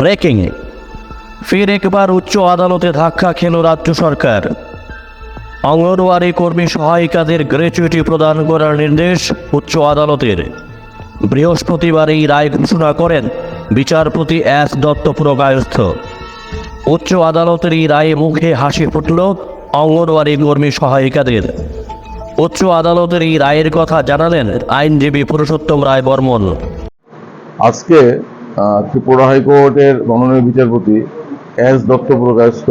Breaking ফের একবার উচ্চ আদালতে ধাক্কা খেল রাজ্য সরকার। অঙ্গনওয়াড়ি কর্মী সহায়িকাদের গ্র্যাচুইটি প্রদান করার নির্দেশ উচ্চ আদালতের। বৃহস্পতিবার এই রায় ঘোষণা করেন বিচারপতি এস দত্ত পুরকায়স্থ। উচ্চ আদালতের এই রায়ে মুখে হাসি ফুটল অঙ্গনওয়াড়ি কর্মী সহায়িকাদের। উচ্চ আদালতের এই রায়ের কথা জানালেন আইনজীবী পুরুষোত্তম রায় বর্মন। আজকে ত্রিপুরা হাইকোর্টের মাননীয় বিচারপতি এস দত্ত প্রকাশিত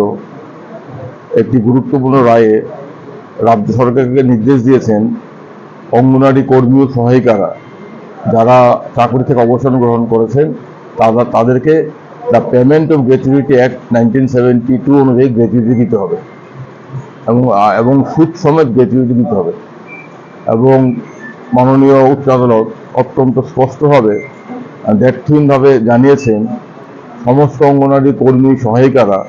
একটি গুরুত্বপূর্ণ রায়ে রাজ্য সরকারকে নির্দেশ দিয়েছেন অঙ্গনারী কর্মী ও সহায়িকারা যারা চাকরি থেকে অবসর গ্রহণ করেছেন, তারা তাদেরকে the payment of gratuity act nineteen seventy two অনুযায়ী গ্র্যাচুইটি দিতে হবে এবং এবং সুদ সমেত গ্র্যাচুইটি দিতে হবে। এবং মাননীয় উচ্চ আদালত অত্যন্ত স্পষ্টভাবে দ্ব্যর্থহীনভাবে জানিয়েছেন, সমস্ত অঙ্গনারী কর্মী, সহায়িকারা,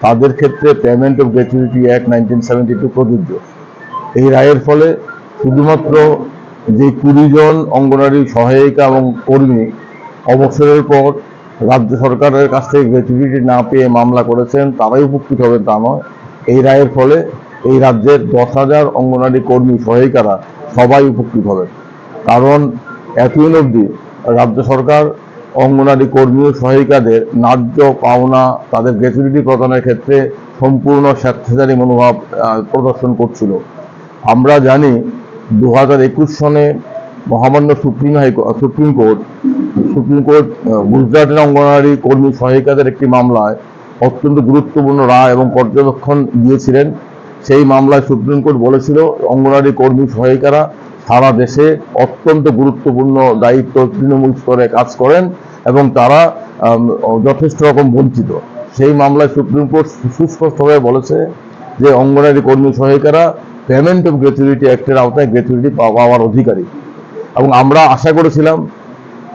তাদের ক্ষেত্রে payment of gratuity act nineteen seventy two প্রযোজ্য। এই রায়ের ফলে শুধুমাত্র যে কুড়ি জন অঙ্গনারী সহায়িকা এবং কর্মী অবসরের পর রাজ্য সরকারের কাছ থেকে গ্র্যাচুইটি না পেয়ে মামলা করেছেন, তারাই উপকৃত হবেন তা নয়। এই রায়ের ফলে এই রাজ্যের দশ হাজার অঙ্গনারী কর্মী সহায়িকারা সবাই উপকৃত হবেন কারণ এতদিন অবধি রাজ্য সরকার, অঙ্গনারী কর্মী ও সহায়িকাদের ন্যায্য পাওনা, তাদের গ্র্যাচুইটি প্রদানের ক্ষেত্রে সম্পূর্ণ স্বেচ্ছাচারী মনোভাব প্রদর্শন করছিল। আমরা জানি দু হাজার একুশ সনে মহামান্য supreme high court supreme court supreme court গুজরাটের অঙ্গনারী কর্মী সহায়িকাদের একটি মামলায় অত্যন্ত গুরুত্বপূর্ণ রায় এবং পর্যবেক্ষণ দিয়েছিলেন। সেই মামলায় সুপ্রিম কোর্ট বলেছিল, অঙ্গনারী কর্মী সহায়িকারা সারা দেশে অত্যন্ত গুরুত্বপূর্ণ দায়িত্ব তৃণমূল স্তরে কাজ করেন এবং তারা যথেষ্ট রকম বঞ্চিত। সেই মামলায় সুপ্রিম কোর্ট সুস্পষ্টভাবে বলেছে যে অঙ্গনারী কর্মী সহায়িকারা পেমেন্ট অফ গ্র্যাচুইটি অ্যাক্টের আওতায় গ্র্যাচুইটি পাওয়ার অধিকারী। এবং আমরা আশা করেছিলাম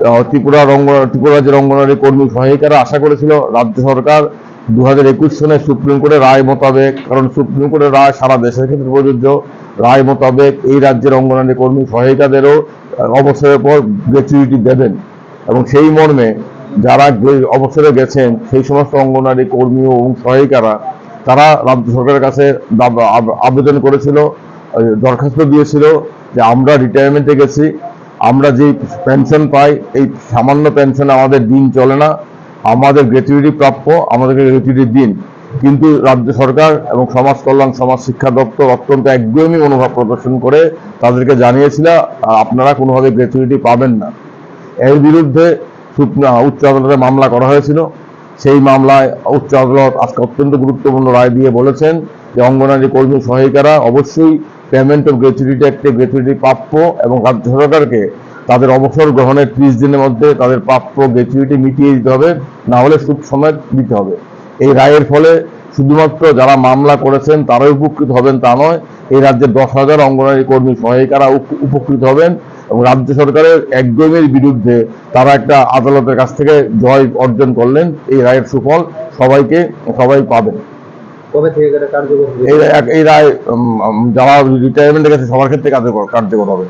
আহ, ত্রিপুরার অঙ্গ ত্রিপুরা রাজ্যের অঙ্গনারী কর্মী সহায়িকারা আশা করেছিল রাজ্য সরকার দু সনে সুপ্রিম কোর্টের রায় মোতাবেক কারণ সুপ্রিম কোর্টের রায় সারা দেশের ক্ষেত্রে প্রযোজ্য। রায় মোতাবেক এই রাজ্যের অঙ্গনারী কর্মী সহায়িকাদেরও অবসরের পর গ্র্যাচুইটি দেবেন। এবং সেই মর্মে যারা অবসরে গেছেন, সেই সমস্ত অঙ্গনারী কর্মী এবং সহায়িকারা, তারা রাজ্য সরকারের কাছে আবেদন করেছিল দরখাস্ত দিয়েছিল যে আমরা রিটায়ারমেন্টে গেছি, আমরা যে পেনশন পাই, এই সামান্য পেনশন আমাদের দিন চলে না, আমাদের গ্র্যাচুইটি প্রাপ্য, আমাদেরকে গ্র্যাচুইটি দিন। কিন্তু রাজ্য সরকার এবং সমাজ কল্যাণ, সমাজ শিক্ষা দপ্তর অত্যন্ত একদমই মনোভাব প্রদর্শন করে তাদেরকে জানিয়েছিল আপনারা কোনোভাবে গ্র্যাচুইটি পাবেন না। এর বিরুদ্ধে উচ্চ আদালতে মামলা করা হয়েছিল। সেই মামলায় উচ্চ আদালত আজকে অত্যন্ত গুরুত্বপূর্ণ রায় দিয়ে বলেছেন যে, অঙ্গনারী কর্মী সহায়িকারা অবশ্যই পেমেন্ট অফ গ্র্যাচুইটি একটি গ্র্যাচুইটি প্রাপ্য এবং রাজ্য সরকারকে তাদের অবসর গ্রহণের ত্রিশ দিনের মধ্যে তাদের প্রাপ্য গ্র্যাচুইটি মিটিয়ে দিতে হবে। না হলে সুদ সমেত দিতে হবে। এই রায়ের ফলে শুধুমাত্র যারা মামলা করেছেন তারাই উপকৃত হবেন তা নয় এই রাজ্যের দশ হাজার অঙ্গনারী কর্মী সহায়িকারা উপ- উপকৃত হবেন এবং রাজ্য সরকারের একদমের বিরুদ্ধে তারা একটা আদালতের কাছ থেকে জয় অর্জন করলেন এই রায়ের সুফল সবাইকে সবাই পাবেন। এই রায়- যারা রিটায়ারমেন্টে গেছে সবার ক্ষেত্রে কার্যকর কার্যকর হবে।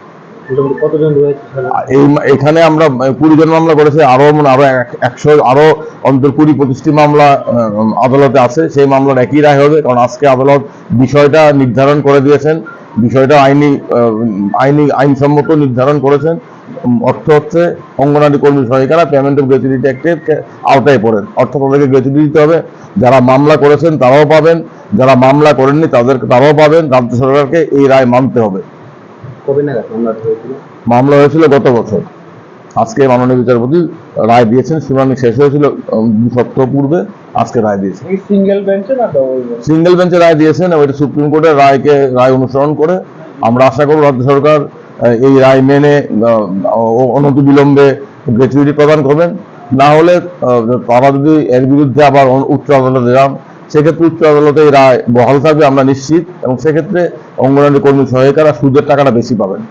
এই এখানে আমরা কুড়ি জন মামলা করেছি, আরও মনে আরও এক- একশো, আরও অন্তর কুড়ি পঁচিশটি মামলা আদালতে আছে। সেই মামলার একই রায় হবে, কারণ আজকে আদালত বিষয়টা নির্ধারণ করে দিয়েছেন। বিষয়টা আইনি আইনি, আইনসম্মত নির্ধারণ করেছেন। অর্থ হচ্ছে, অঙ্গনারী কর্মী সহায়িকারা পেমেন্ট অফ গ্র্যাচুইটি অ্যাক্টের আওতায় পড়েন। অর্থাৎ তাদেরকে গ্র্যাচুইটি দিতে হবে। যারা মামলা করেছেন, তারাও পাবেন। যারা মামলা করেননি, তাদের, তারাও পাবেন। রাজ্য সরকারকে এই রায় মানতে হবে। কবে নাগাদ মামলাটা হয়েছিল? মামলা হয়েছিল গত বছর। আজকে মাননীয় বিচারপতি রায় দিয়েছেন শুনানি শেষ হয়েছিল দু সপ্তাহ পূর্বে আজকে রায় দিয়েছেন। সিঙ্গেল বেঞ্চে না সিঙ্গেল বেঞ্চে রায় দিয়েছেন এবং এটা সুপ্রিম কোর্টের রায়কে রায় অনুসরণ করে। আমরা আশা করব রাজ্য সরকার এই রায় মেনে অনতি বিলম্বে গ্র্যাচুইটি প্রদান করবেন। না হলে আহ, তারা যদি এর বিরুদ্ধে আবার উচ্চ আদালতে যান সেক্ষেত্রে উচ্চ আদালতে এই রায় বহাল থাকবে, আমরা নিশ্চিত। এবং সেক্ষেত্রে অঙ্গনারী কর্মী সহায়িকারা সুদের টাকাটা বেশি পাবেন।